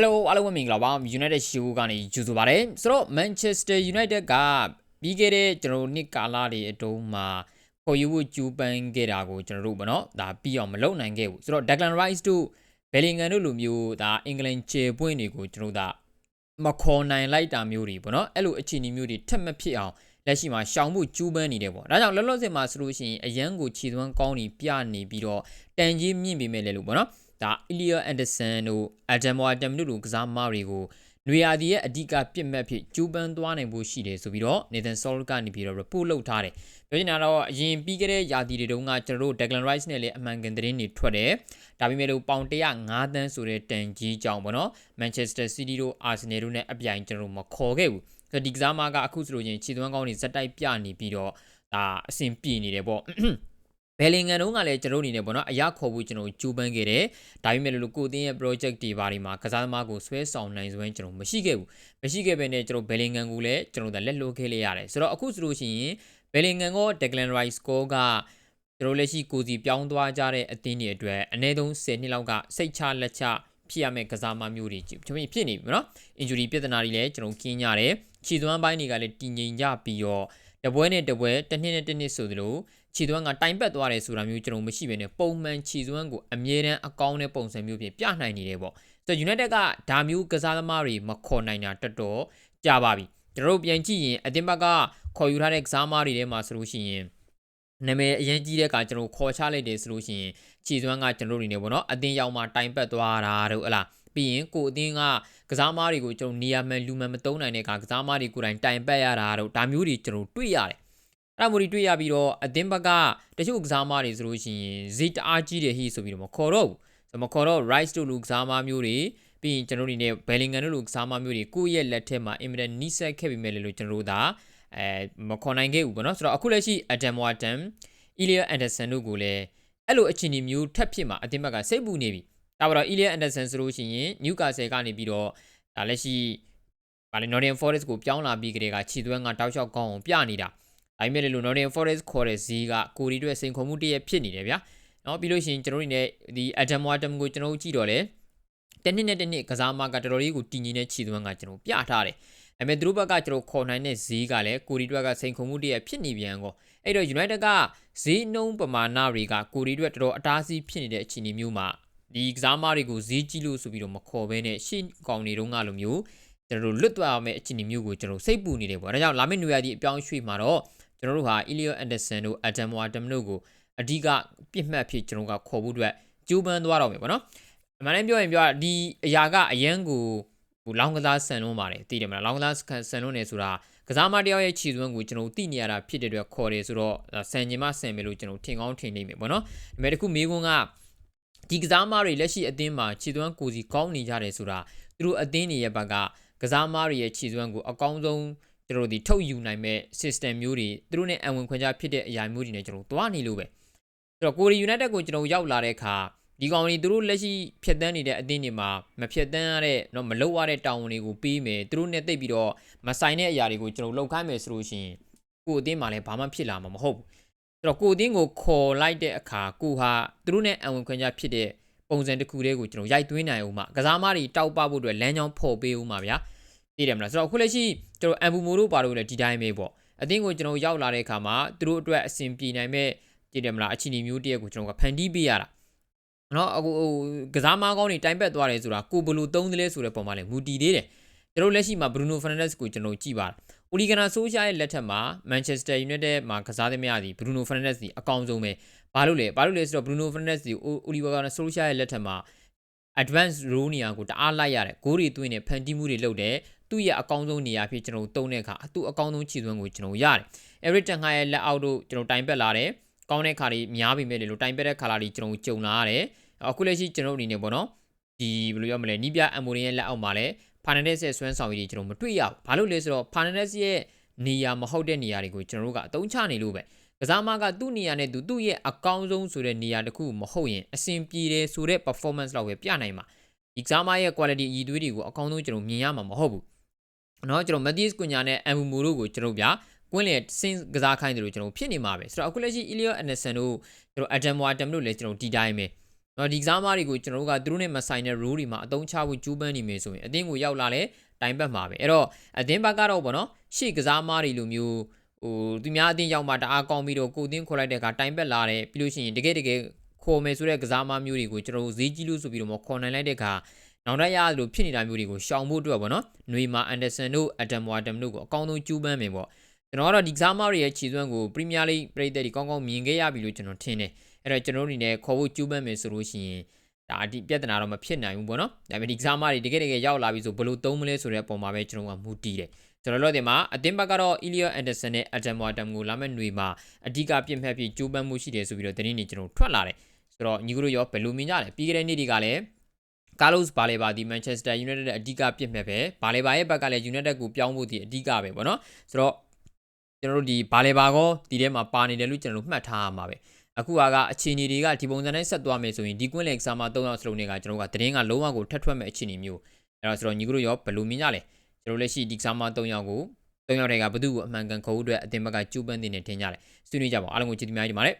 Hello အားလုံးပဲမင်္ဂလာပါ United Show ကနေကြိုဆိုပါရစေဆိုတော့ Manchester United ကပြီးခဲ့တဲ့ကျွန်တော်တို့နှစ်ကာလတွေအတုံးမှာခေါ်ယူဖို့ကြိုးပမ်းခဲ့တာကိုကျွန်တော်တို့ဗောနော်ဒါပြီးအောင်မလုပ်နိုင်ခဲ့ဘူးဆိုတော့ Declan Rice တို့ Bellingham တို့လိုမျိုးဒါအင်္ဂလန်ခြေပွင့်တွေကိုကျွန်တော်တို့ဒါမခေါ်နိုင်လိုက်တာမျိုးတွေဗောနော်အဲ့လိုအခြေအနေမျိုးတွေထပ်မဖြစ်အောင်လက်ရှိမှာရှောင်မှုကျူးပန်းနေတယ်ပေါ့ဒါကြောင့်လောလောဆယ်မှာဆိုလို့ရှိရင်အရန်ကိုခြေသွမ်းကောင်းနေပြနေပြီးတော့တန်ကြီးမြင့်ပေမဲ့လည်းလို့ပေါ့နော် ဒါအီလီယာအန်ဒါဆန်တို့အဒမ်ဝါတမ်တို့လိုကစားမတွေကိုနွေရာသီရဲ့အဓိကပြစ်မှတ်ဖြစ်ကျူးပန်းသွားနိုင်ဖို့ရှိတယ်ဆိုပြီးတော့ Nathan Sol ကနေပြီးတော့ report လုပ်ထားတယ်ပြောချင်တာတော့အရင်ပြီးခဲ့တဲ့ရာသီတွေတုန်းကကျွန်တော်တို့ Declan Rice နဲ့လည်းအမှန်ကန်သတင်းတွေထွက်တယ်ဒါပေမဲ့လို့ပေါင်105တန်းဆိုတဲ့တန်ကြီးကြောင့်ပေါ့နော် Manchester City တို့ Arsenal တို့နဲ့အပြိုင်ကျွန်တော်တို့မခေါ်ခဲ့ဘူးဆိုတော့ဒီကစားမကအခုဆိုလို့ချင်းခြေသွမ်းကောင်းတွေဇက်တိုက်ပြနေပြီးတော့ဒါအဆင်ပြေနေတယ်ပေါ့ ဘယ်လင်ငံတုန်းကလည်းကျွန်တော်အနေနဲ့ပေါ့နော်အရာခေါ်ဖို့ကျွန်တော်ကြိုးပမ်းခဲ့တယ်ဒါပေမဲ့လို့ကိုတင်းရဲ့ project တွေဘာတွေမှာကစားသမားကိုဆွဲဆောင်နိုင်စွမ်းကျွန်တော်မရှိခဲ့ဘူးမရှိခဲ့ပဲနဲ့ကျွန်တော်ဘယ်လင်ငံကိုလည်းကျွန်တော်လက်လွတ်ခဲ့လေရတယ်ဆိုတော့အခုဆိုလို့ရှိရင်ဘယ်လင်ငံက Declan Rice ကိုကကျွန်တော်လက်ရှိကိုစီပြောင်းသွားကြတဲ့အသင်းတွေအတွက်အနည်းဆုံး10နှစ်လောက်ကစိတ်ချလက်ချဖြစ်ရမယ့်ကစားမမျိုးတွေကျွန်တော်ဖြစ်နေပြီနော် injury ပြဿနာတွေလည်းကျွန်တော်ကင်းကြတယ်ခြေသွမ်းပိုင်းတွေကလည်းတည်ငြိမ်ကြပြီးတော့ တပွဲနဲ့တပွဲတစ်နှစ်နဲ့တစ်နှစ်ဆိုသလိုခြေသွမ်းကတိုင်ပတ်သွားတယ်ဆိုတာမျိုးကျွန်တော်မရှိဘဲနဲ့ပုံမှန်ခြေသွမ်းကိုအမြဲတမ်းအကောင်းတဲ့ပုံစံမျိုးဖြင့်ပြနိုင်နေတယ်ပေါ့ဆိုတော့ United ကဒါမျိုးကစားသမားတွေမခေါ်နိုင်တာတော်တော်ကြာပါပြီကျွန်တော်တို့ပြန်ကြည့်ရင်အတင်းဘက်ကခေါ်ယူထားတဲ့ကစားသမားတွေထဲမှာဆိုလို့ရှိရင်နာမည်အရင်ကြီးတဲ့ကကျွန်တော်ခေါ်ချလိုက်တယ်ဆိုလို့ရှိရင်ခြေသွမ်းကကျွန်တော်တို့နေနေပေါ့နော်အတင်းရောက်မှတိုင်ပတ်သွားတာတို့ဟလား ပြီးရင်ကိုအတင်းကကစားမားတွေကိုကျွန်တော်နေရာမှန်လူမှန်မသုံးနိုင်တဲ့ကကစားမားတွေကိုယ်တိုင်တိုင်ပတ်ရတာတို့ဒါမျိုးတွေကျွန်တော်တွေ့ရတယ်အဲ့မို့ဒီတွေ့ရပြီးတော့အတင်းဘက်ကတချို့ကစားမားတွေဆိုလို့ရှိရင်ဈေးတအားကြီးတယ်ဟိဆိုပြီးတော့မခေါ်တော့ဘူးမခေါ်တော့ rice တို့လူကစားမားမျိုးတွေပြီးရင်ကျွန်တော်တို့နေ Bellingham တို့လူကစားမားမျိုးတွေကိုယ့်ရဲ့လက်ထက်မှာ immediate နီးစပ်ခဲ့ပြီးမဲ့လို့ကျွန်တော်တို့ဒါအဲမခေါ်နိုင်ခဲ့ဘူးပေါ့နော်ဆိုတော့အခုလက်ရှိ Adam Wharton Ilya Anderson တို့ကိုလည်းအဲ့လိုအခြေအနေမျိုးထပ်ဖြစ်မှာအတင်းဘက်ကစိတ်ပူနေပြီ ဒါပါတော့ Ilya Anderson ဆိုလို့ရှိရင် Newcastle ကနေပြီးတော့ဒါလက်ရှိဗာလေ Nottingham Forest ကိုပြောင်းလာပြီးကလေးကခြေသွဲကတောက်လျှောက်ကောင်းအောင်ပြနေတာဒါပေမဲ့လို့ Nottingham Forest ခေါ်တဲ့ဈေးကကိုရီအတွက်စိန်ခေါ်မှုတည်းဖြစ်နေတယ်ဗျာနော်ပြီးလို့ရှိရင်ကျွန်တော်တို့နေဒီ Adam Watem ကိုကျွန်တော်တို့ကြည့်တော့လေတနစ်နဲ့တနစ်ကစားမကတော်တော်လေးကိုတည်ငြိမ်တဲ့ခြေသွဲကကျွန်တော်ပြထားတယ်ဒါပေမဲ့သူတို့ဘက်ကကျွန်တော်ခေါ်နိုင်တဲ့ဈေးကလည်းကိုရီတွက်ကစိန်ခုံမှုတည်းဖြစ်နေပြန်ကောအဲ့တော့ United ကဈေးနှုန်းပမာဏတွေကကိုရီတွက်တော်တော်အတားဆီးဖြစ်နေတဲ့အခြေအနေမျိုးမှာ ဒီကစားမတွေကိုဈေးကြီးလို့ဆိုပြီးတော့မခေါ်ဘဲနဲ့ရှေ့ကောင်တွေတုန်းကလိုမျိုးကျွန်တော်တို့လွတ်သွားမယ့်အခြေအနေမျိုးကိုကျွန်တော်စိတ်ပူနေတယ်ပေါ့ဒါကြောင့်လာမယ့်နွေရာသီအပြောင်းရွှေ့မှာတော့ကျွန်တော်တို့ဟာ Elliot Anderson တို့ Adam Wharton တို့ကိုအဓိကပြစ်မှတ်ဖြစ်ကျွန်တော်ကခေါ်ဖို့အတွက်ကြိုးပမ်းသွားတော့မယ်ပေါ့နော်အမှန်တမ်းပြောရင်ပြောဒီအရာကအရန်ကိုဟိုလောင်းကစားဆန်လွန်းပါတယ်သိတယ်မလားလောင်းကစားဆန်လွန်းနေဆိုတာကစားမတယောက်ရဲ့ခြေသွင်းကိုကျွန်တော်သိနေရတာဖြစ်တဲ့အတွက်ခေါ်တယ်ဆိုတော့ဆန်ကျင်မဆန်မယ်လို့ကျွန်တော်ထင်ကောင်းထင်နေမယ်ပေါ့နော်ဒါပေမဲ့တခုမေးခွန်းက ဒီကစားမားတွေလက်ရှိအသင်းမှာခြေသွမ်းကိုစီကောင်းနေကြတယ်ဆိုတာသူတို့အသင်းတွေရဲ့ဘက်ကကစားမားတွေရဲ့ခြေသွမ်းကိုအကောင်းဆုံးကျွန်တော်ဒီထုတ်ယူနိုင်မဲ့ system မျိုးတွေသူတို့နဲ့အဝင်ခွင့်ကြဖြစ်တဲ့အရာမျိုးတွေနဲ့ကျွန်တော်သွားနေလို့ပဲအဲ့တော့ကိုရီ United ကိုကျွန်တော်ရောက်လာတဲ့အခါဒီကောင်တွေသူတို့လက်ရှိဖြတ်တန်းနေတဲ့အသင်းတွေမှာမဖြတ်တန်းရတဲ့တော့မလောက်ရတဲ့တာဝန်တွေကိုပေးမယ်သူတို့နဲ့တိတ်ပြီးတော့မဆိုင်တဲ့အရာတွေကိုကျွန်တော်လောက်ခိုင်းမယ်ဆိုလို့ရှိရင်ကိုအသင်းမှာလည်းဘာမှဖြစ်လာမှာမဟုတ်ဘူး ဆိုတော့ကိုအသင်းကိုခေါ်လိုက်တဲ့အခါကိုဟာသူတို့နဲ့အဝင်ခွင့်ကြဖြစ်တဲ့ပုံစံတစ်ခုတည်းကိုကျွန်တော်ရိုက်သွင်းနိုင်အောင်မှကစားမတွေတောက်ပဖို့အတွက်လမ်းကြောင်းဖော်ပေးဦးမှာဗျာသိတယ်မလားဆိုတော့ခုလက်ရှိကျွန်တော်အမ်ဘူမိုတို့ပါလို့လည်းဒီတိုင်းပဲပေါ့အသင်းကိုကျွန်တော်ရောက်လာတဲ့အခါမှာသူတို့အတွက်အဆင်ပြေနိုင်မဲ့ကြည့်တယ်မလားအချီနီမျိုးတရက်ကိုကျွန်တော်ကဖန်တီးပေးရတာနော်အခုဟိုကစားမားကောင်းတွေတိုင်ပတ်သွားတယ်ဆိုတာကိုဘလူသုံးသလဲဆိုတဲ့ပုံမှာလည်းမူတည်သေးတယ်ကျွန်တော်လက်ရှိမှာ Bruno Fernandes ကိုကျွန်တော်ကြည့်ပါ။ Ole Gunnar Solskjaer ရဲ့လက်ထက်မှာ Manchester United မှာကစားသမျှသည် Bruno Fernandes ဒီအကောင်းဆုံးပဲ။ဘာလို့လဲ။ဘာလို့လဲဆိုတော့ Bruno Fernandes ဒီ Ole Gunnar Solskjaer ရဲ့လက်ထက်မှာ advance role နေရာကိုတအားလိုက်ရတယ်။ဂိုးတွေသွင်းနေဖန်တီးမှုတွေလုပ်တယ်။သူ့ရဲ့အကောင်းဆုံးနေရာဖြစ်ကျွန်တော်တုံးတဲ့အခါအတူအကောင်းဆုံးခြေသွင်းကိုကျွန်တော်ရတယ်။ Everton ရဲ့လက်အောက်တို့ကျွန်တော်တိုင်ပတ်လာတယ်။ကောင်းတဲ့ခါတွေများပြီမဲ့လေလို့တိုင်ပတ်တဲ့ခါလာတွေကျွန်တော်ကြုံလာရတယ်။အခုလက်ရှိကျွန်တော်အနေနဲ့ပေါ့နော်ဒီဘယ်လိုပြောမလဲနီးပြအမိုရီရဲ့လက်အောက်မှာလည်း Fernandes ရဲ့ဆွမ်းဆောင်ရည်တွေကျွန်တော်မတွေ့ရဘူးဘာလို့လဲဆိုတော့ Fernandes ရဲ့နေရာမဟုတ်တဲ့နေရာတွေကိုကျွန်တော်တို့ကအသုံးချနေလို့ပဲကစားမကသူ့နေရာနဲ့သူသူ့ရဲ့အကောင်းဆုံးဆိုတဲ့နေရာတစ်ခုမဟုတ်ရင်အဆင်ပြေတယ်ဆိုတဲ့ performance လောက်ပဲပြနိုင်မှာဒီကစားမရဲ့ quality အည်သွေးတွေကိုအကောင်းဆုံးကျွန်တော်မြင်ရမှာမဟုတ်ဘူးเนาะကျွန်တော် Matthias Cunha နဲ့ Mbumo တို့ကိုကျွန်တော်ဗျာကွင်းလေစင်းကစားခိုင်းတယ်လို့ကျွန်တော်ဖြစ်နေမှာပဲဆိုတော့အခုလက်ရှိ Elliot Anderson တို့ကျွန်တော် Adam Watem တို့လည်းကျွန်တော်ဒီတိုင်းပဲ နော်ဒီကစားသမားတွေကိုကျွန်တော်တို့ကသူတို့နဲ့မဆိုင်တဲ့ rule တွေမှာအသုံးချဖို့ကြိုးပမ်းနေမယ်ဆိုရင်အသင်းကိုရောက်လာလဲတိုင်ဘက်မှာပဲအဲ့တော့အသင်းဘက်ကတော့ဗောနော်ရှေ့ကစားသမားတွေလိုမျိုးဟိုသူများအသင်းရောက်မှတအားကောင်းပြီးတော့ကိုအသင်းခေါ်လိုက်တဲ့အခါတိုင်ဘက်လာတယ်ပြီးလို့ရှိရင်တကယ်တကယ်ခေါ်မယ်ဆိုတဲ့ကစားသမားမျိုးတွေကိုကျွန်တော်တို့ဈေးကြီးလို့ဆိုပြီးတော့မခေါ်နိုင်လိုက်တဲ့အခါနောက်တစ်ရရလို့ဖြစ်နေတာမျိုးတွေကိုရှောင်ဖို့အတွက်ဗောနော်နွေမာအန်ဒါဆန်တို့အဒမ်ဝါဒမ်တို့ကိုအကောင်းဆုံးကြိုးပမ်းမယ်ဗောကျွန်တော်ကတော့ဒီကစားသမားတွေရဲ့ခြေစွမ်းကိုပရီးမီးယားလိပြည်သက်တွေကောင်းကောင်းမြင်ခဲ့ရပြီလို့ကျွန်တော်ထင်တယ် အဲ့တော့ကျွန်တော်တို့အနေနဲ့ခေါ်ဖို့ကြိုးပမ်းမယ်ဆိုလို့ရှိရင်ဒါအဒီပြဿနာတော့မဖြစ်နိုင်ဘူးပေါ့နော်ဒါပေမဲ့ဒီကစားသမားတွေတကယ်တကယ်ရောက်လာပြီဆိုဘယ်လိုသုံးမလဲဆိုတဲ့အပေါ်မှာပဲကျွန်တော်ကမူတည်တယ်ကျွန်တော်တို့ဒီမှာအတင်းဘက်ကတော့ Elliot Anderson နဲ့ Adam Waterm ကိုလာမဲ့ຫນွေမှာအဓိကပြစ်မှတ်ဖြစ်ကြိုးပမ်းမှုရှိတယ်ဆိုပြီးတော့သတင်းတွေကျွန်တော်ထွက်လာတယ်ဆိုတော့ညီကတို့ရောဘယ်လိုမြင်ကြလဲပြီးခဲ့တဲ့နေ့တွေကလည်း Carlos Baleba ဒီ Manchester United ရဲ့အဓိကပြစ်မှတ်ပဲ Baleba ရဲ့ဘက်ကလည်း United ကိုပြောင်းဖို့ဒီအဓိကပဲပေါ့နော်ဆိုတော့ကျွန်တော်တို့ဒီ Baleba ကောဒီထဲမှာပါနေတယ်လို့ကျွန်တော်တို့မှတ်ထားရမှာပဲ အခုကအခြေအနေတွေကဒီပုံစံနဲ့ဆက်သွားမယ်ဆိုရင်ဒီကွင်းလေကစားမ3ယောက်စလုံးတွေကကျွန်တော်တို့ကသတင်းကလုံးဝကိုထပ်ထွက်မဲ့အခြေအနေမျိုးအဲ့တော့ဆိုတော့ညီကတို့ရောဘယ်လိုမြင်ကြလဲကျွန်တော်လက်ရှိဒီကစားမ3ယောက်ကို3ယောက်တွေကဘသူ့ကိုအမှန်ကန်ခေါ်ဖို့အတွက်အသင်ဘက်ကကြိုးပမ်းနေနေထင်ကြတယ်ဆွေးနွေးကြပါအောင်အားလုံးကိုချစ်တင်များကြီးဒီမှာလေ